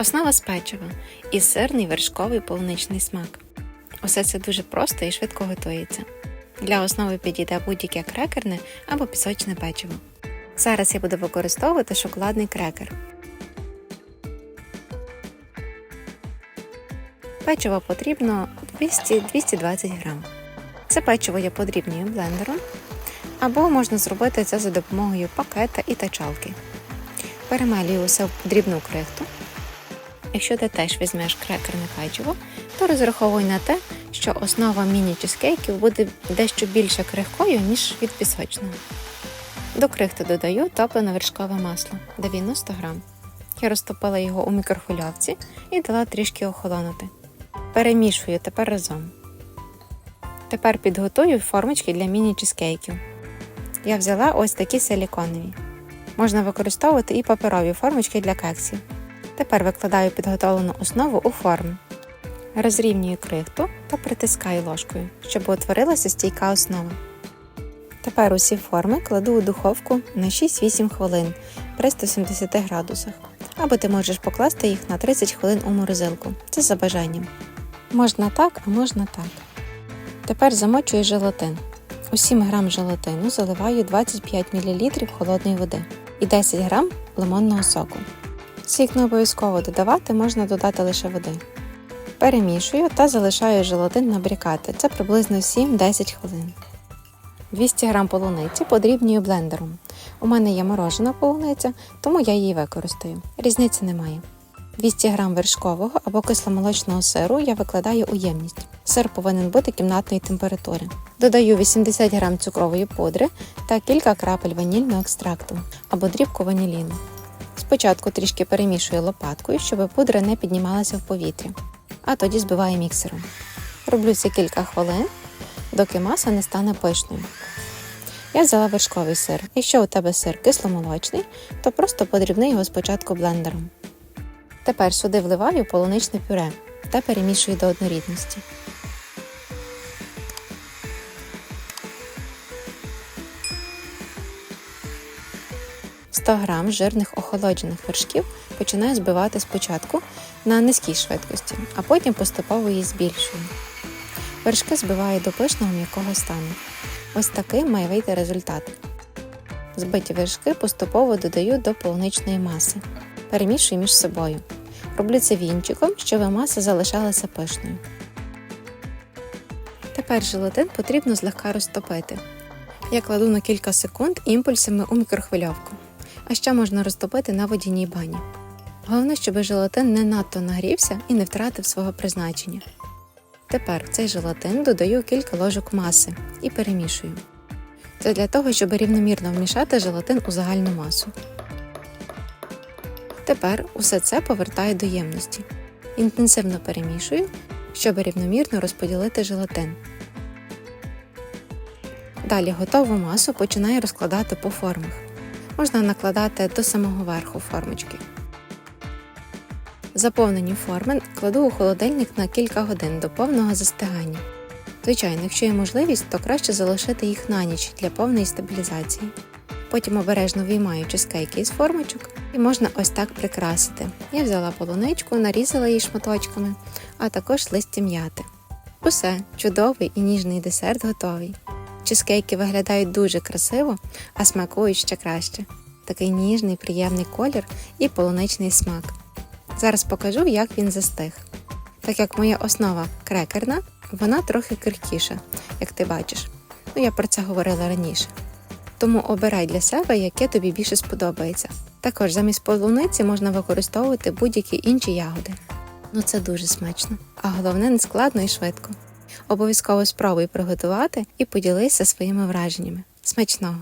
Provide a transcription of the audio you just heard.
Основа з печива і сирний вершковий полуничний смак. Усе це дуже просто і швидко готується. Для основи підійде будь-яке крекерне або пісочне печиво. Зараз я буду використовувати шоколадний крекер. Печиво потрібно 200-220 грам. Це печиво я подрібнюю блендером, або можна зробити це за допомогою пакета і тачалки. Перемелюю усе в дрібну крихту. Якщо ти теж візьмеш крекерне печиво, то розраховуй на те, що основа міні-чизкейків буде дещо більше крихкою, ніж від пісочного. До крихти додаю топлене вершкове масло 90 грам. Я розтопила його у мікрохвильовці і дала трішки охолонути. Перемішую тепер разом. Тепер підготую формочки для міні-чизкейків. Я взяла ось такі силіконові. Можна використовувати і паперові формочки для кексів. Тепер викладаю підготовлену основу у форму. Розрівнюю крихту та притискаю ложкою, щоб утворилася стійка основа. Тепер усі форми кладу у духовку на 6-8 хвилин при 170 градусах. Або ти можеш покласти їх на 30 хвилин у морозилку. Це за бажанням. Можна так, а можна так. Тепер замочую желатин. У 7 г желатину заливаю 25 мл холодної води і 10 г лимонного соку. Сік не обов'язково додавати, можна додати лише води. Перемішую та залишаю желатин набрікати. Це приблизно 7-10 хвилин. 200 г полуниці подрібнюю блендером. У мене є морожена полуниця, тому я її використаю. Різниці немає. 200 г вершкового або кисломолочного сиру я викладаю у ємність. Сир повинен бути кімнатної температури. Додаю 80 г цукрової пудри та кілька крапель ванільного екстракту або дрібку ваніліну. Спочатку трішки перемішую лопаткою, щоб пудра не піднімалася в повітря, а тоді збиваю міксером. Роблю це кілька хвилин, доки маса не стане пишною. Я взяла вершковий сир. Якщо у тебе сир кисломолочний, то просто подрібни його спочатку блендером. Тепер сюди вливаю полуничне пюре та перемішую до однорідності. – 100 г жирних охолоджених вершків починаю збивати спочатку на низькій швидкості, а потім поступово її збільшую. Вершки збиваю до пишного м'якого стану. Ось такий має вийти результат. Збиті вершки поступово додаю до полуничної маси. Перемішую між собою. Роблю це вінчиком, щоб маса залишалася пишною. Тепер желатин потрібно злегка розтопити. Я кладу на кілька секунд імпульсами у мікрохвильовку, а ще можна розтопити на водяній бані. Головне, щоб желатин не надто нагрівся і не втратив свого призначення. Тепер в цей желатин додаю кілька ложок маси і перемішую. Це для того, щоб рівномірно вмішати желатин у загальну масу. Тепер усе це повертаю до ємності. Інтенсивно перемішую, щоб рівномірно розподілити желатин. Далі готову масу починаю розкладати по формах. Можна накладати до самого верху формочки. Заповнені форми кладу у холодильник на кілька годин до повного застигання. Звичайно, якщо є можливість, то краще залишити їх на ніч для повної стабілізації. Потім обережно виймаю чизкейки із формочок і можна ось так прикрасити. Я взяла полуничку, нарізала її шматочками, а також листя м'яти. Усе, чудовий і ніжний десерт готовий. Чизкейки виглядають дуже красиво, а смакують ще краще. Такий ніжний, приємний колір і полуничний смак. Зараз покажу, як він застиг. Так як моя основа крекерна, вона трохи киркіша, як ти бачиш. Ну, я про це говорила раніше. Тому обирай для себе, яке тобі більше сподобається. Також замість полуниці можна використовувати будь-які інші ягоди. Ну це дуже смачно, а головне не складно і швидко. Обов'язково спробуй приготувати і поділися своїми враженнями. Смачного!